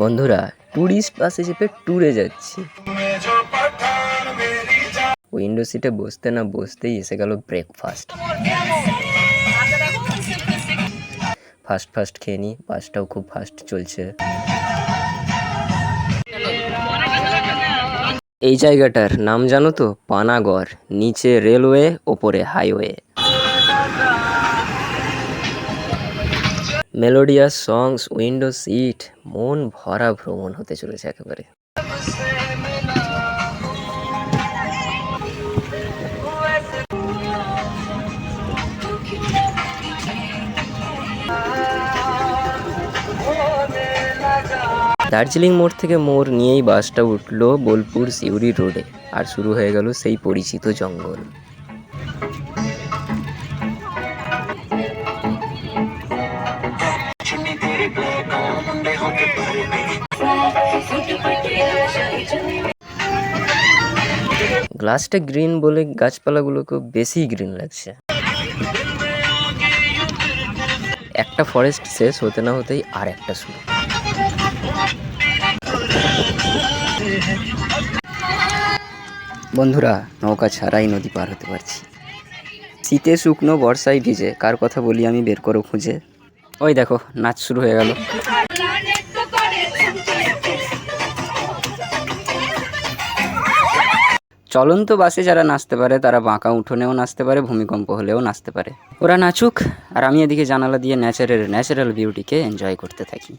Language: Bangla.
বন্ধুরা ট্যুরিস্ট বাসে চেপে ট্যুরে যাচ্ছি। উইন্ডো সিটে বসতে না বসতেই এসে গেল ব্রেকফাস্ট ফাস্ট ফাস্ট খেয়ে নিই বাসটাও খুব ফাস্ট চলছে। এই জায়গাটার নাম জানো তো? পানাগড়, নিচে রেলওয়ে ওপরে highway melodious songs window seat, মন ভরা ভ্রমণ হতে চলেছে একেবারে। দার্জিলিং মোড় থেকে মোড় নিয়েই বাসটা উঠল বোলপুর সিউড়ি রোডে, আর শুরু হয়ে গেল সেই পরিচিত জঙ্গল। গ্লাসটা গ্রিন বলে গাছপালাগুলোকে বেশি গ্রিন লাগছে। একটা ফরেস্ট শেষ হতে না হতেই আর একটা শুরু। বন্ধুরা, নৌকা ছাড়াই নদী পার হতে পারছি। শীতে শুকনো বর্ষায় ভিজে, কার কথা বলি আমি বের করো খুঁজে। ওই দেখো, নাচ শুরু হয়ে গেল। চলন্ত বাসে যারা নাচতে পারে, তারা বাঁকা উঠোনেও নাচতে পারে, ভূমিকম্প হলেও নাচতে পারে। ওরা নাচুক, আর আমি এদিকে জানালা দিয়ে ন্যাচারের ন্যাচারাল বিউটিকে এনজয় করতে থাকি।